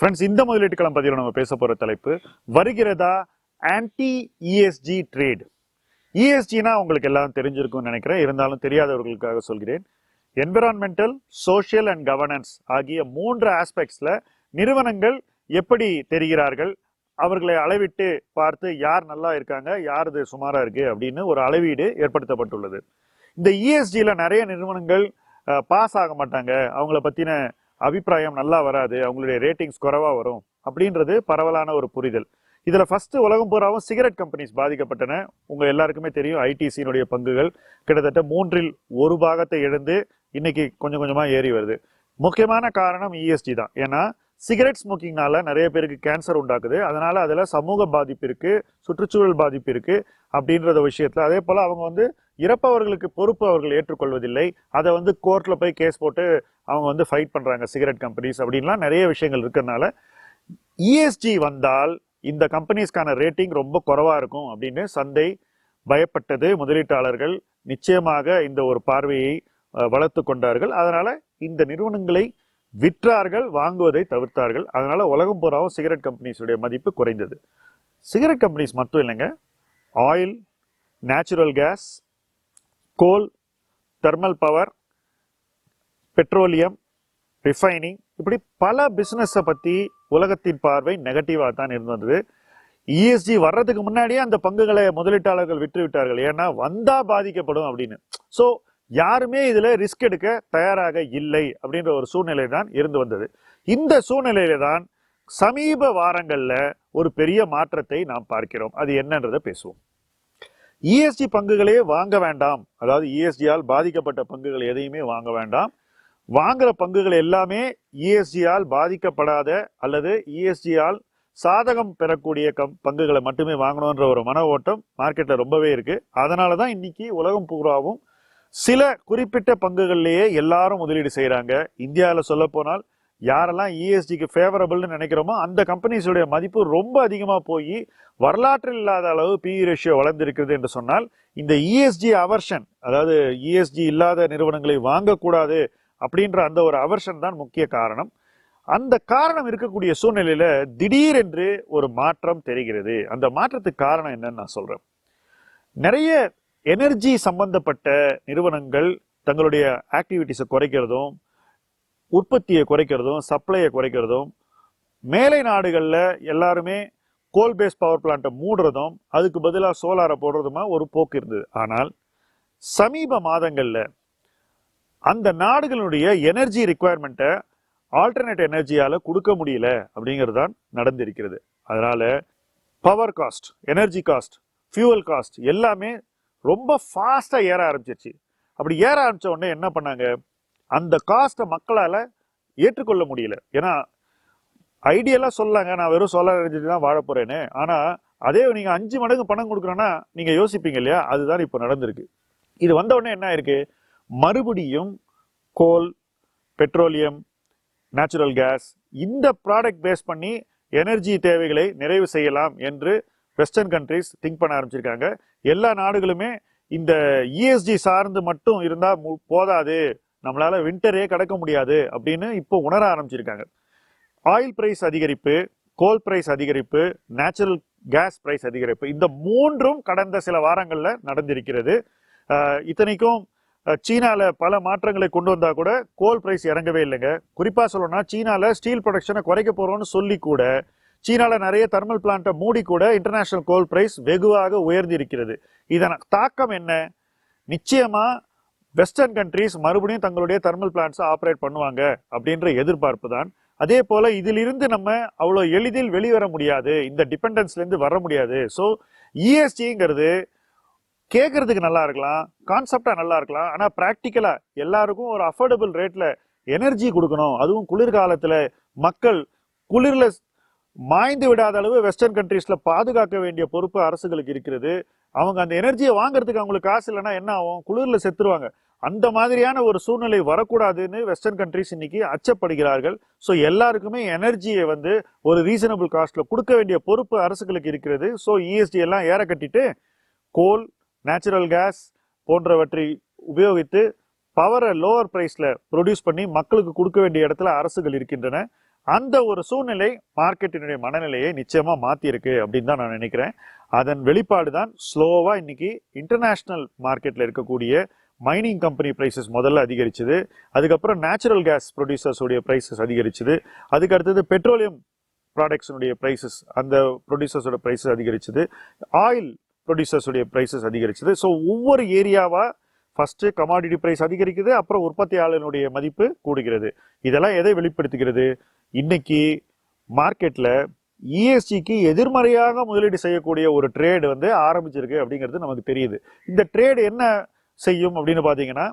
Friends இந்த முதலீட்டு பதிவில் நம்ம பேச போகிற தலைப்பு வருகிறதா ஆன்டி இஎஸ்ஜி ட்ரேட் இஎஸ்ஜினா உங்களுக்கு எல்லாம் தெரிஞ்சிருக்கும்னு நினைக்கிறேன். இருந்தாலும் தெரியாதவர்களுக்காக சொல்கிறேன். என்விரான்மெண்டல் சோஷியல் அண்ட் கவர்னன்ஸ் ஆகிய மூன்று ஆஸ்பெக்ட்ஸில் நிறுவனங்கள் எப்படி தெரிகிறார்கள்? அவர்களை அளவிட்டு பார்த்து யார் நல்லா இருக்காங்க யார் இது இருக்குது அப்படின்னு ஒரு அளவீடு ஏற்படுத்தப்பட்டுள்ளது. இந்த இஎஸ்ஜியில் நிறைய நிறுவனங்கள் பாஸ் ஆக மாட்டாங்க. அவங்கள பற்றின அபிப்பிராயம் நல்லா வராது அவங்களுடைய ரேட்டிங்ஸ் குறைவாக வரும் அப்படின்றது பரவலான ஒரு புரிதல். இதில் ஃபஸ்ட்டு உலகம் பூராவும் சிகரெட் கம்பெனிஸ் பாதிக்கப்பட்டன. உங்கள் எல்லாருக்குமே தெரியும் ஐடிசியினுடைய பங்குகள் கிட்டத்தட்ட மூன்றில் ஒரு பாகத்தை எழுந்து இன்னைக்கு கொஞ்சம் கொஞ்சமாக ஏறி வருது. முக்கியமான காரணம் இஎஸ்டி தான். ஏன்னா சிகரெட் ஸ்மோக்கிங்னால நிறைய பேருக்கு கேன்சர் உண்டாக்குது. அதனால அதில் சமூக பாதிப்பு இருக்குது சுற்றுச்சூழல் பாதிப்பு இருக்குது அப்படின்றத விஷயத்தில் அதே போல் அவங்க வந்து இறப்பவர்களுக்கு பொறுப்பு அவர்கள் ஏற்றுக்கொள்வதில்லை. அதை வந்து கோர்ட்டில் போய் கேஸ் போட்டு அவங்க வந்து ஃபைட் பண்ணுறாங்க சிகரெட் கம்பெனிஸ் அப்படின்லாம் நிறைய விஷயங்கள் இருக்கிறதுனால இஎஸ்ஜி வந்தால் இந்த கம்பெனிஸ்க்கான ரேட்டிங் ரொம்ப குறவாக இருக்கும் அப்படின்னு சந்தை பயப்பட்டது. முதலீட்டாளர்கள் நிச்சயமாக இந்த ஒரு பார்வையை வளர்த்து கொண்டார்கள். அதனால் இந்த நிறுவனங்களை விற்றார்கள் வாங்குவதை தவிர்த்தார்கள். அதனால் உலகம் பூராவும் சிகரெட் கம்பெனிஸுடைய மதிப்பு குறைந்தது. சிகரெட் கம்பெனிஸ் மட்டும் இல்லைங்க oil natural gas coal thermal power petroleum refining இப்படி பல பிஸ்னஸை பற்றி உலகத்தின் பார்வை நெகட்டிவாக தான் இருந்து வந்தது. இஎஸ்ஜி வர்றதுக்கு முன்னாடியே அந்த பங்குகளை முதலீட்டாளர்கள் விற்று விட்டார்கள் ஏன்னா வந்தால் பாதிக்கப்படும் அப்படின்னு. ஸோ யாருமே இதில் ரிஸ்க் எடுக்க தயாராக இல்லை அப்படின்ற ஒரு சூழ்நிலை தான் இருந்து வந்தது. இந்த சூழ்நிலையில தான் சமீப வாரங்களில் ஒரு பெரிய மாற்றத்தை நாம் பார்க்கிறோம். அது என்னன்றதை பேசுவோம். இஎஸ்டி பங்குகளே வாங்க வேண்டாம். அதாவது இஎஸ்டியால் பாதிக்கப்பட்ட பங்குகள் எதையுமே வாங்க வேண்டாம். வாங்குற பங்குகள் எல்லாமே இஎஸ்டியால் பாதிக்கப்படாத அல்லது இஎஸ்டியால் சாதகம் பெறக்கூடிய கம் பங்குகளை மட்டுமே வாங்கணுன்ற ஒரு மன ஓட்டம் மார்க்கெட்டில் ரொம்பவே இருக்குது அதனால தான் இன்னைக்கு உலகம் பூராவும் சில குறிப்பிட்ட பங்குகள்லேயே எல்லாரும் முதலீடு செய்கிறாங்க இந்தியாவில் சொல்லப்போனால் யாரெல்லாம் இஎஸ்டிக்கு ஃபேவரபிள்னு நினைக்கிறோமோ அந்த கம்பெனிஸுடைய மதிப்பு ரொம்ப அதிகமாக போய் வரலாற்றில் இல்லாத அளவு பிஇ ரேஷியோ வளர்ந்திருக்கிறது என்று சொன்னால் இந்த இஎஸ்ஜி அவர்ஷன் அதாவது இஎஸ்ஜி இல்லாத நிறுவனங்களை வாங்கக்கூடாது அப்படின்ற அந்த ஒரு அவர்ஷன் தான் முக்கிய காரணம். அந்த காரணம் இருக்கக்கூடிய சூழ்நிலையில திடீரென்று ஒரு மாற்றம் தெரிகிறது. அந்த மாற்றத்துக்கு காரணம் என்னன்னு நான் சொல்றேன். நிறைய எனர்ஜி சம்பந்தப்பட்ட நிறுவனங்கள் தங்களுடைய ஆக்டிவிட்டிஸை குறைக்கிறதும் உற்பத்தியை குறைக்கிறதும் சப்ளையை குறைக்கிறதும் மேலை நாடுகளில் எல்லாருமே கோல் பேஸ் பவர் பிளான்ட்டை மூடுறதும் அதுக்கு பதிலாக சோலாரை போடுறதுமா ஒரு போக்கு இருந்தது. ஆனால் சமீப மாதங்களில் அந்த நாடுகளுடைய எனர்ஜி ரிக்குவயர்மெண்ட்டை ஆல்டர்னேட் எனர்ஜியால் கொடுக்க முடியல அப்படிங்கிறது தான் நடந்திருக்கிறது. அதனால் power cost energy cost fuel cost எல்லாமே ரொம்ப ஃபாஸ்ட்டாக ஏற ஆரம்பிச்சிருச்சு. அப்படி ஏற ஆரம்பித்த உடனே என்ன பண்ணாங்க? அந்த காஸ்ட்டை மக்களால் ஏற்றுக்கொள்ள முடியல. ஏன்னா ஐடியெல்லாம் சொல்லாங்க. நான் வெறும் சோலார் எனர்ஜி தான் வாழ போகிறேன்னு ஆனால் அதே நீங்கள் அஞ்சு மடங்கு பணம் கொடுக்குறோன்னா நீங்கள் யோசிப்பீங்க இல்லையா? அதுதான் இப்போ நடந்திருக்கு. இது வந்த உடனே என்ன ஆயிருக்கு? மறுபடியும் கோல் பெட்ரோலியம் நேச்சுரல் கேஸ் இந்த ப்ராடக்ட் பேஸ் பண்ணி எனர்ஜி தேவைகளை நிறைவு செய்யலாம் என்று வெஸ்டர்ன் கண்ட்ரிஸ் திங்க் பண்ண ஆரம்பிச்சிருக்காங்க. எல்லா நாடுகளுமே இந்த இஎஸ்ஜி சார்ந்து மட்டும் இருந்தால் மு- போதாது. நம்மளால் வின்டரே கடக்க முடியாது அப்படின்னு இப்போ உணர ஆரம்பிச்சிருக்காங்க. ஆயில் ப்ரைஸ் அதிகரிப்பு கோல் ப்ரைஸ் அதிகரிப்பு நேச்சுரல் கேஸ் ப்ரைஸ் அதிகரிப்பு இந்த மூன்றும் கடந்த சில வாரங்களில் நடந்திருக்கிறது. இத்தனைக்கும் சீனாவில் பல மாற்றங்களை கொண்டு வந்தால் கூட கோல் ப்ரைஸ் இறங்கவே இல்லைங்க. குறிப்பாக சொல்லணும்னா சீனாவில் ஸ்டீல் ப்ரொடக்ஷனை குறைக்க போகிறோம்னு சொல்லி கூட சீனாவில் நிறைய தெர்மல் பிளான்ட்டை மூடி கூட இன்டர்நேஷ்னல் கோல் ப்ரைஸ் வெகுவாக உயர்ந்திருக்கிறது. இதன் தாக்கம் என்ன? நிச்சயமாக வெஸ்டர்ன் கண்ட்ரீஸ் மறுபடியும் தங்களுடைய தெர்மல் பிளான்ஸை ஆப்ரேட் பண்ணுவாங்க அப்படின்ற எதிர்பார்ப்பு தான் அதே போல இதிலிருந்து நம்ம அவ்வளோ எளிதில் வெளிவர முடியாது. இந்த டிபெண்டன்ஸ்லேருந்து வர முடியாது. ஸோ இஎஸ்டிங்கிறது கேட்கறதுக்கு நல்லா இருக்கலாம் கான்செப்டா நல்லா இருக்கலாம். ஆனால் ப்ராக்டிக்கலா எல்லாருக்கும் ஒரு அஃபோர்டபுள் ரேட்ல எனர்ஜி கொடுக்கணும். அதுவும் குளிர்காலத்தில் மக்கள் குளிரில் மாய்ந்து விடாத அளவு வெஸ்டர்ன் கண்ட்ரீஸில் பாதுகாக்க வேண்டிய பொறுப்பு அரசுகளுக்கு இருக்கிறது. அவங்க அந்த எனர்ஜியை வாங்குறதுக்கு அவங்களுக்கு காசு இல்லைன்னா என்ன ஆகும்? குளிரில் செத்துருவாங்க. அந்த மாதிரியான ஒரு சூழ்நிலை வரக்கூடாதுன்னு வெஸ்டர்ன் கண்ட்ரீஸ் இன்னைக்கு அச்சப்படுகிறார்கள். ஸோ எல்லாருக்குமே எனர்ஜியை வந்து ஒரு ரீசனபிள் காஸ்ட்ல கொடுக்க வேண்டிய பொறுப்பு அரசுகளுக்கு இருக்கிறது. ஸோ இஎஸ்டி எல்லாம் ஏற கட்டிட்டு கோல் நேச்சுரல் கேஸ் போன்றவற்றை உபயோகித்து பவரை லோவர் ப்ரைஸில் ப்ரொடியூஸ் பண்ணி மக்களுக்கு கொடுக்க வேண்டிய இடத்துல அரசுகள் இருக்கின்றன. அந்த ஒரு சூழ்நிலை மார்க்கெட்டினுடைய மனநிலையை நிச்சயமாக மாற்றியிருக்கு அப்படின்னு தான் நான் நினைக்கிறேன். அதன் வெளிப்பாடு தான் ஸ்லோவா இன்னைக்கு இன்டர்நேஷனல் மார்க்கெட்ல இருக்கக்கூடிய மைனிங் கம்பெனி ப்ரைஸஸ் முதல்ல அதிகரிச்சது. அதுக்கப்புறம் நேச்சுரல் கேஸ் ப்ரொடியூசர்ஸுடைய ப்ரைஸஸ் அதிகரிச்சது. அதுக்கு அடுத்தது பெட்ரோலியம் ப்ராடக்ட்ஸினுடைய ப்ரைஸஸ் அந்த ப்ரொடியூசர்ஸோட ப்ரைஸஸ் அதிகரிச்சது. ஆயில் ப்ரொடியூசர்ஸுடைய ப்ரைஸஸ் அதிகரிச்சது. ஸோ ஒவ்வொரு ஏரியாவாக ஃபஸ்ட்டு கமாடிட்டி ப்ரைஸ் அதிகரிக்குது அப்புறம் உற்பத்தியாளனுடைய மதிப்பு கூடுகிறது. இதெல்லாம் எதை வெளிப்படுத்துகிறது? இன்னைக்கு மார்க்கெட்டில் இஎஸ்டிக்கு எதிர்மறையாக முதலீடு செய்யக்கூடிய ஒரு ட்ரேடு வந்து ஆரம்பிச்சிருக்கு அப்படிங்கிறது நமக்கு தெரியுது. இந்த ட்ரேடு என்ன செய்யும் அப்படின்னு பார்த்தீங்கன்னா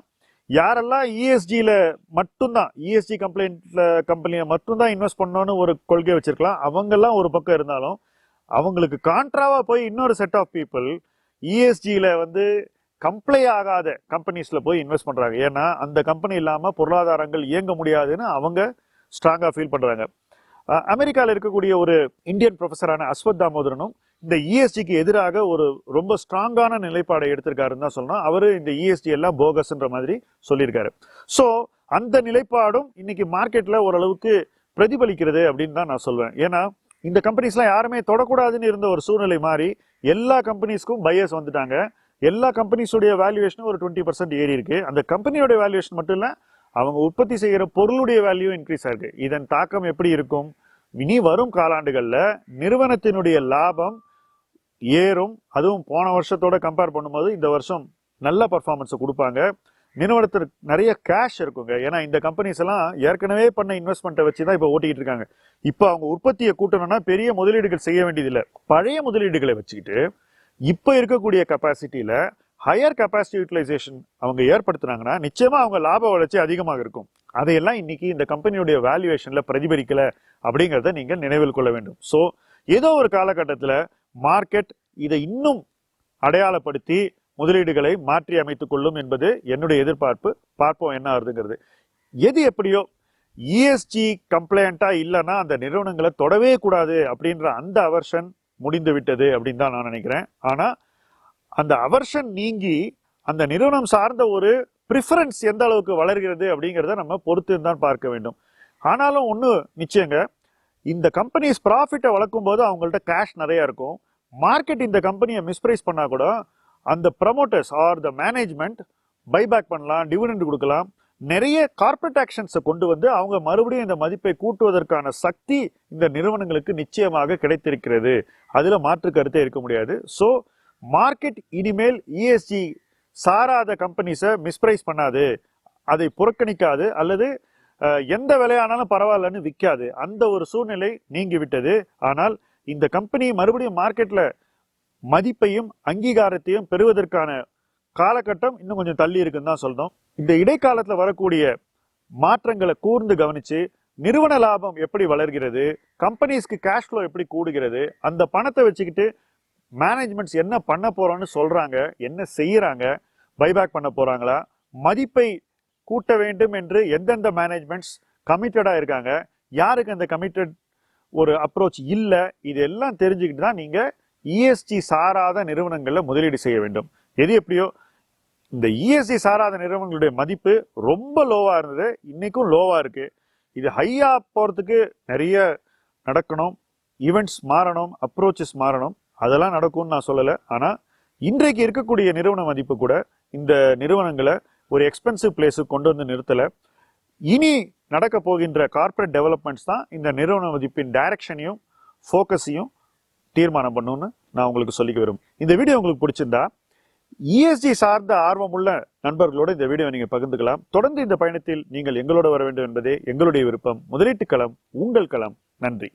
யாரெல்லாம் இஎஸ்டியில் மட்டும்தான் இஎஸ்டி கம்ப்ளைண்ட்ல கம்பெனியை மட்டும்தான் இன்வெஸ்ட் பண்ணணும்னு ஒரு கொள்கை வச்சிருக்கலாம். அவங்கெல்லாம் ஒரு பக்கம் இருந்தாலும் அவங்களுக்கு கான்ட்ராவாக போய் இன்னொரு செட் ஆஃப் பீப்புள் இஎஸ்டியில் வந்து கம்ப்ளை ஆகாத கம்பெனிஸில் போய் இன்வெஸ்ட் பண்ணுறாங்க ஏன்னா அந்த கம்பெனி இல்லாமல் பொருளாதாரங்கள் இயங்க முடியாதுன்னு அவங்க ஸ்ட்ராங்காக ஃபீல் பண்ணுறாங்க அமெரிக்காவில் இருக்கக்கூடிய ஒரு இந்தியன் ப்ரொஃபஸரான அஸ்வத் தாமோதரனும் இந்த இஎஸ்டிக்கு எதிராக ஒரு ரொம்ப ஸ்ட்ராங்கான நிலைப்பாடை எடுத்திருக்காருன்னு தான் சொல்லணும். அவர் இந்த இஎஸ்டி எல்லாம் போகஸ்ன்ற மாதிரி சொல்லியிருக்காரு. ஸோ அந்த நிலைப்பாடும் இன்னைக்கு மார்க்கெட்டில் ஓரளவுக்கு பிரதிபலிக்கிறது அப்படின்னு தான் நான் சொல்வேன். ஏன்னா இந்த கம்பெனிஸ்லாம் யாருமே தொடக்கூடாதுன்னு இருந்த ஒரு சூழ்நிலை மாறி எல்லா கம்பெனிஸ்க்கும் பையர்ஸ் வந்துட்டாங்க. எல்லா கம்பெனிஸுடைய வேல்யூவேஷனும் ஒரு டுவெண்ட்டி பர்சன்ட் ஏறி இருக்கு அந்த கம்பெனியோட வேல்யூவேஷன் மட்டும் இல்லை அவங்க உற்பத்தி செய்கிற பொருளுடைய வேல்யூ இன்க்ரீஸ் ஆயிருக்கு. இதன் தாக்கம் எப்படி இருக்கும்? இனி வரும் காலாண்டுகளில் நிறுவனத்தினுடைய லாபம் ஏறும். அதுவும் போன வருஷத்தோட கம்பேர் பண்ணும்போது இந்த வருஷம் நல்ல பர்ஃபார்மன்ஸை கொடுப்பாங்க. நிறுவனத்திற்கு நிறைய கேஷ் இருக்குங்க. ஏன்னா இந்த கம்பெனிஸ் எல்லாம் ஏற்கனவே பண்ண இன்வெஸ்ட்மெண்ட்டை வச்சு தான் இப்போ ஓட்டிக்கிட்டு இருக்காங்க. இப்போ அவங்க உற்பத்தியை கூட்டணும்னா பெரிய முதலீடுகள் செய்ய வேண்டியதில்லை. பழைய முதலீடுகளை வச்சுக்கிட்டு இப்போ இருக்கக்கூடிய கெப்பாசிட்டியில் ஹையர் கெப்பாசிட்டி யூட்டிலைசேஷன் அவங்க ஏற்படுத்துனாங்கன்னா நிச்சயமாக அவங்க லாப வளர்ச்சி அதிகமாக இருக்கும். அதையெல்லாம் இன்னைக்கு இந்த கம்பெனியுடைய வேல்யூவேஷனில் பிரதிபலிக்கலை அப்படிங்கிறத நீங்கள் நினைவில் கொள்ள வேண்டும். ஸோ ஏதோ ஒரு காலகட்டத்தில் மார்க்கெட் இதை இன்னும் அடையாளப்படுத்தி முதலீடுகளை மாற்றி அமைத்துக் கொள்ளும் என்பது என்னுடைய எதிர்பார்ப்பு. பார்ப்போம் என்ன ஆகுதுங்கிறது. எது எப்படியோ இஎஸ்ஜி கம்ப்ளைண்ட்டாக இல்லைன்னா அந்த நிறுவனங்களை தொடவே கூடாது அப்படின்ற அந்த அவர்ஷன் முடிந்து விட்டது அப்படின்னு தான் நான் நினைக்கிறேன். ஆனால் அந்த அவர்ஷன் நீங்கி அந்த நிறுவனம் சார்ந்த ஒரு ப்ரிஃபரன்ஸ் எந்த அளவுக்கு வளர்கிறது அப்படிங்கிறத நம்ம பொறுத்து தான் பார்க்க வேண்டும். ஆனாலும் ஒன்று நிச்சயங்க இந்த கம்பெனிஸ் ப்ராஃபிட்டை வளர்க்கும் போது அவங்கள்ட்ட கேஷ் நிறையா இருக்கும். மார்க்கெட் இந்த கம்பெனியை மிஸ்பிரைஸ் பண்ணால் கூட அந்த promoters or the management buyback பண்ணலாம் டிவிடெண்ட் கொடுக்கலாம். நிறைய கார்பரேட் ஆக்ஷன்ஸை கொண்டு வந்து அவங்க மறுபடியும் இந்த மதிப்பை கூட்டுவதற்கான சக்தி இந்த நிறுவனங்களுக்கு நிச்சயமாக கிடைத்திருக்கிறது. அதில் மாற்று கருத்தே இருக்க முடியாது. ஸோ மார்க்கெட் இனிமேல் இஎஸ்ஜி சாராத கம்பெனிஸை மிஸ்பிரைஸ் பண்ணாது. அதை புறக்கணிக்காது அல்லது எந்த விலையானாலும் பரவாயில்லன்னு விற்காது. அந்த ஒரு சூழ்நிலை நீங்கிவிட்டது ஆனால் இந்த கம்பெனி மறுபடியும் மார்க்கெட்டில் மதிப்பையும் அங்கீகாரத்தையும் பெறுவதற்கான காலகட்டம் இன்னும் கொஞ்சம் தள்ளி இருக்குன்னு தான் சொல்கிறோம் இந்த இடைக்காலத்தில் வரக்கூடிய மாற்றங்களை கூர்ந்து கவனித்து நிறுவன லாபம் எப்படி வளர்கிறது கம்பெனிஸ்க்கு கேஷ் ஃப்ளோ எப்படி கூடுகிறது அந்த பணத்தை வச்சுக்கிட்டு மேனேஜ்மெண்ட்ஸ் என்ன பண்ண போகிறோன்னு சொல்கிறாங்க என்ன செய்கிறாங்க பைபேக் பண்ண போகிறாங்களா மதிப்பை கூட்ட வேண்டும் என்று எந்தெந்த மேனேஜ்மெண்ட்ஸ் கமிட்டடாக இருக்காங்க? யாருக்கு அந்த கமிட்டட் ஒரு அப்ரோச் இல்லை? இது எல்லாம் தெரிஞ்சுக்கிட்டு தான் நீங்கள் இஎஸ்டி சாராத நிறுவனங்களில் முதலீடு செய்ய வேண்டும். எது எப்படியோ இந்த இஎஸ்டி சாராத நிறுவனங்களுடைய மதிப்பு ரொம்ப லோவாக இருந்தது. இன்றைக்கும் லோவாக இருக்குது இது ஹையாக போகிறதுக்கு நிறைய நடக்கணும். ஈவெண்ட்ஸ் மாறணும் அப்ரோச்சஸ் மாறணும். அதெல்லாம் நடக்கும்னு நான் சொல்லலை. ஆனால் இன்றைக்கு இருக்கக்கூடிய நிறுவன மதிப்பு கூட இந்த நிறுவனங்களை ஒரு எக்ஸ்பென்சிவ் பிளேஸுக்கு கொண்டு வந்து நிறுத்தலை. இனி நடக்க போகின்ற கார்ப்பரேட் டெவலப்மெண்ட்ஸ் தான் இந்த நிறுவன மதிப்பின் டைரக்ஷனையும் ஃபோக்கஸையும் தீர்மானம் பண்ணும்னு நான் உங்களுக்கு சொல்லிக்க விரும்பும் இந்த வீடியோ உங்களுக்கு பிடிச்சிருந்தா இஎஸ்டி சார்ந்த ஆர்வமுள்ள நண்பர்களோடு இந்த வீடியோ நீங்கள் பகிர்ந்துக்கலாம். தொடர்ந்து இந்த பயணத்தில் நீங்கள் எங்களோட வர வேண்டும் என்பதே எங்களுடைய விருப்பம். முதலீட்டு களம் உங்கள் களம். நன்றி.